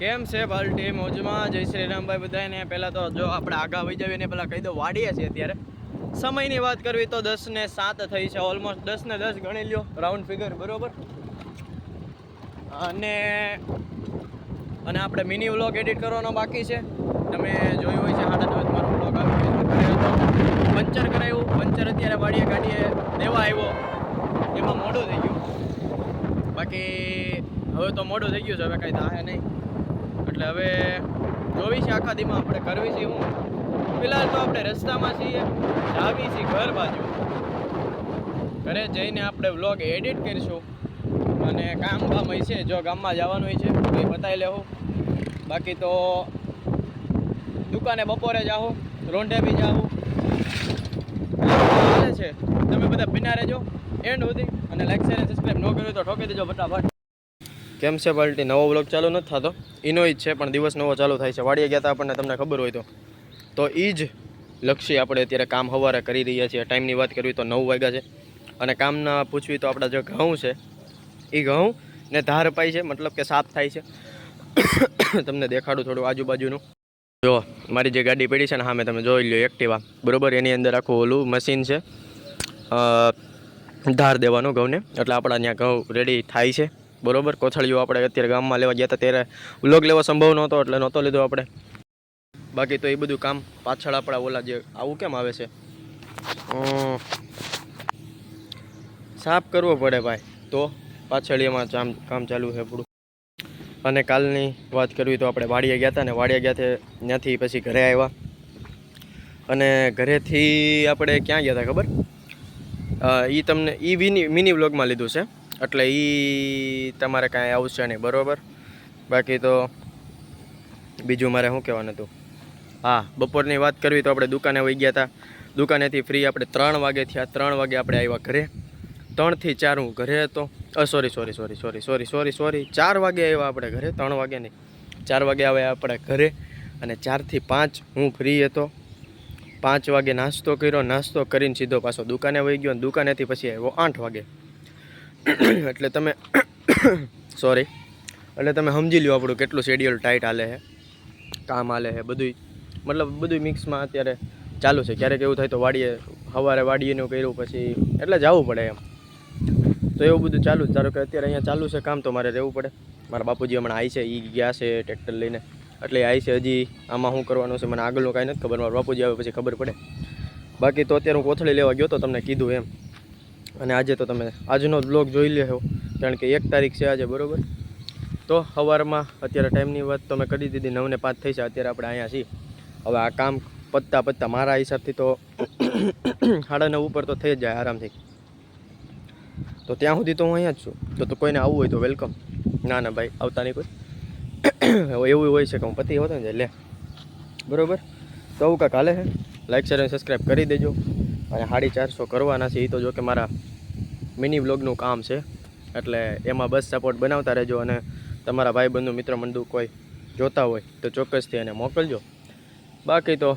કેમ છે બાલટી મોજમાં? જય શ્રી રામભાઈ બધાને પહેલાં તો જો આપણે આગા વહી જઈએ ને પહેલાં કહી દો વાડીએ છીએ અત્યારે. સમયની વાત કરવી તો દસ ને સાત થઈ છે ઓલમોસ્ટ દસ ને દસ ગણી લ્યો રાઉન્ડ ફિગર બરાબર? અને અને આપણે મિની વ્લોગ એડિટ કરવાનો બાકી છે. તમે જોયું હોય છે સાડા મારો વ્લોગ આવી ગયો ઘરે હતો. પંચર કરાયું, પંચર અત્યારે વાડીએ ગાડીએ દેવા આવ્યો. એમાં મોડું થઈ ગયું. બાકી હવે તો મોડું થઈ ગયું છે, હવે કાંઈ થાય નહીં. એટલે હવે જોવી છે આખા દીમાં આપણે કરવી છે હું ફિલહાલ તો આપણે રસ્તામાં છીએ જાવી છીએ ઘર બાજુ. ઘરે જઈને આપણે વ્લોગ એડિટ કરીશું. અને કામ બામ હોય છે જો ગામમાં જવાનું હોય છે એ બતાવી લેવું બાકી તો દુકાને બપોરે જાઓ રોંઢે બી જાઓ છે. તમે બધા બિના રહેજો. એન્ડ સુધી. અને લાઈક શેર સબસ્ક્રાઈબ ન કર્યું તો ઠોકી દેજો, ફટાફટ. કેમ છે પાલટી? નવો બ્લોક ચાલુ નથી થતો? એનો જ છે, પણ દિવસ નવો ચાલુ થાય છે. વાડીએ ગયા હતા આપણને તમને ખબર હોય તો. તો એ જ લક્ષ્ય આપણે અત્યારે કામ સવારે કરી રહ્યા છીએ. ટાઈમની વાત કરવી તો નવ વાગ્યા છે. અને કામના પૂછવી તો આપણા જે ઘઉં છે એ ઘઉં ને ધાર પાય છે, મતલબ કે સાફ થાય છે. તમને દેખાડું થોડું આજુબાજુનું. જો, મારી જે ગાડી પડી છે ને સામે તમે જોઈ લો એક્ટિવા. બરોબર, એની અંદર આખું ઓલું મશીન છે. ધાર દેવાનું ઘઉંને. એટલે આપણા ત્યાં ઘઉં રેડી થાય છે. બરોબર? કોથળીઓ આપણે અત્યારે ગામમાં લેવા ગયા હતા ત્યારે વ્લોગ લેવા સંભવ નહોતો એટલે નહોતો લીધો આપણે. બાકી તો એ બધું કામ પાછળ આપણા ઓલા જે આવું કેમ આવે છે? સાફ કરવો પડે ભાઈ. તો પાછળ એમાં કામ કામ ચાલુ છે આપણું અને કાલની વાત કરવી તો આપણે વાડીએ ગયા હતા ને વાડીએ ગયા ત્યાં ત્યાંથી પછી ઘરે આવ્યા. અને ઘરેથી આપણે ક્યાં ગયા હતા ખબર? એ તમને એ મિની મિની વ્લોગમાં લીધું છે. એટલે એ તમારે કાંઈ આવશે નહીં, બરાબર? બાકી તો બીજું મારે શું કહેવાનું હતું? હા, બપોરની વાત કરવી તો આપણે દુકાને વહી ગયા હતા દુકાનેથી ફ્રી આપણે ત્રણ વાગે થયા, ત્રણ વાગે આપણે આવ્યા ઘરે. ત્રણથી ચાર હું ઘરે હતો. Sorry sorry sorry sorry sorry sorry sorry ચાર વાગે આવ્યા આપણે ઘરે, ત્રણ વાગે નહીં. ચાર વાગે આવ્યા આપણે ઘરે અને ચારથી પાંચ હું ફ્રી હતો. પાંચ વાગે નાસ્તો કર્યો, નાસ્તો કરીને સીધો પાછો દુકાને વહી ગયો અને દુકાનેથી પછી આવ્યો આઠ વાગે. એટલે તમે સોરી એટલે તમે સમજી લ્યો આપણું કેટલું શેડ્યુલ ટાઈટ હાલે છે, કામ હાલે છે, બધુંય. મતલબ બધું મિક્સમાં અત્યારે ચાલુ છે. ક્યારેક એવું થાય તો વાડીએ, સવારે વાડીએનું કર્યું પછી એટલે જવું પડે એમ. તો એવું બધું ચાલુ જ ધારો કે અત્યારે અહીંયા ચાલુ છે કામ તો મારે રહેવું પડે. મારા બાપુજી હમણાં આવી છે એ ગયા છે ટ્રેક્ટર લઈને. એટલે આવી છે હજી. આમાં શું કરવાનું છે મને આગળનું કાંઈ નથી ખબર. મારા બાપુજી આવે પછી ખબર પડે. બાકી તો અત્યારે હું કોથળી લેવા ગયો તો તમને કીધું એમ. અને આજે તો તમે આજનો બ્લોગ જોઈ લેવો કારણ કે એક તારીખ છે આજે, બરાબર? તો સવારમાં અત્યારે ટાઈમની વાત તો મેં કરી દીધી, નવને પાંચ થઈ છે, અત્યારે આપણે અહીંયા છીએ. હવે આ કામ પત્તા પત્તા મારા હિસાબથી તો સાડા નવ ઉપર તો થઈ જ જાય આરામથી. તો ત્યાં સુધી તો હું અહીંયા જ છું. તો તો કોઈને આવવું હોય તો વેલકમ ના ના, ભાઈ, આવતા નહીં કોઈ. એવું હોય છે કે હું પતિ હોતો ને લે. બરાબર? તો આવું કાંક હાલે છે. લાઈક શેર અને સબસ્ક્રાઈબ કરી દેજો. અને સાડી ચારસો કરવાના છે. એ તો જો કે મારા મિની વ્લોગનું કામ છે. એટલે એમાં બસ સપોર્ટ બનાવતા રહેજો અને તમારા ભાઈ બંધુ મિત્ર મંડુ કોઈ જોતા હોય તો ચોક્કસથી એને મોકલજો. બાકી તો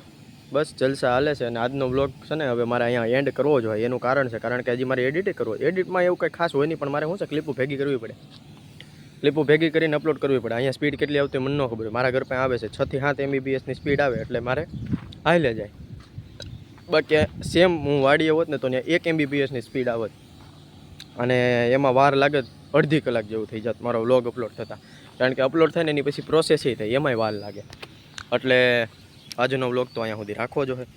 બસ જલસા હાલે છે અને આજનો વ્લોગ છે ને હવે મારે અહીંયા એન્ડ કરવો જ હોય એનું કારણ છે, કારણ કે હજી મારે એડિટ કરવો એડિટમાં એવું કંઈ ખાસ હોય નહીં, પણ મારે શું છે ક્લિપો ભેગી કરવી પડે. ક્લિપો ભેગી કરીને અપલોડ કરવી પડે. અહીંયા સ્પીડ કેટલી આવતી મને ન ખબર મારા ઘર પાસે આવે છે છથી સાત એમબીબીએસની સ્પીડ આવે એટલે મારે હાલે જાય. બાકી સેમ હું વાડીએ હોત ને તો ત્યાં એક એમબીબીએસની સ્પીડ આવત. અને એમાં વાર લાગે અડધી કલાક જેવું થઈ જાત મારો વ્લોગ અપલોડ થતાં. કારણ કે અપલોડ થાય ને એની પછી પ્રોસેસ એ થાય, એમાંય વાર લાગે. એટલે આજનો વ્લોગ તો અહીંયા સુધી રાખવો જોઈએ.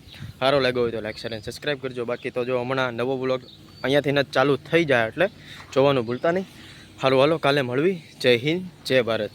સારો લાગ્યો હોય તો લાઈક શેર અને સબસ્ક્રાઈબ કરજો. બાકી તો જો હમણાં નવો વ્લોગ અહીંયાથી જ ચાલુ થઈ જાય એટલે જોવાનું ભૂલતા નહીં. સારું હાલો, કાલે મળવી. જય હિન્દ, જય ભારત.